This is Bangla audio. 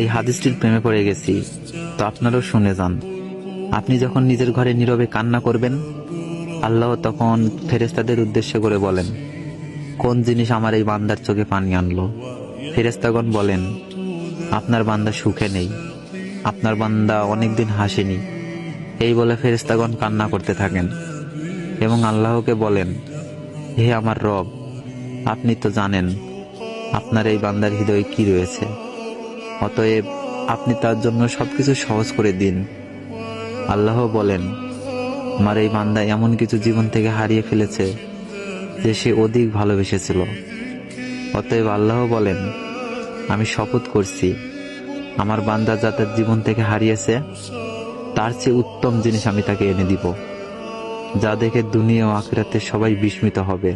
এই হাদিসটির প্রেমে পড়ে গেছি, তো আপনারাও শুনে যান। আপনি যখন নিজের ঘরে নীরবে কান্না করবেন, আল্লাহ তখন ফেরেস্তাদের উদ্দেশ্য করে বলেন, কোন জিনিস আমার এই বান্দার চোখে পানি আনলো? ফেরেস্তাগণ বলেন, আপনার বান্দা সুখে নেই, আপনার বান্দা অনেকদিন হাসেনি। এই বলে ফেরেস্তাগণ কান্না করতে থাকেন এবং আল্লাহকে বলেন, হে আমার রব, আপনি তো জানেন আপনার এই বান্দার হৃদয়ে কি রয়েছে? অতএব আপনি তার জন্য সবকিছু সহজ করে দিন। আল্লাহ বলেন, আমার এই বান্দা এমন কিছু জীবন থেকে হারিয়ে ফেলেছে যে সে অধিক ভালোবেসেছিল। অতএব আল্লাহ বলেন, আমি শপথ করছি, আমার বান্দা যা তার জীবন থেকে হারিয়েছে, তার চেয়ে উত্তম জিনিস আমি তাকে এনে দিব, যা দেখে দুনিয়া ও আখিরাতে সবাই বিস্মিত হবে।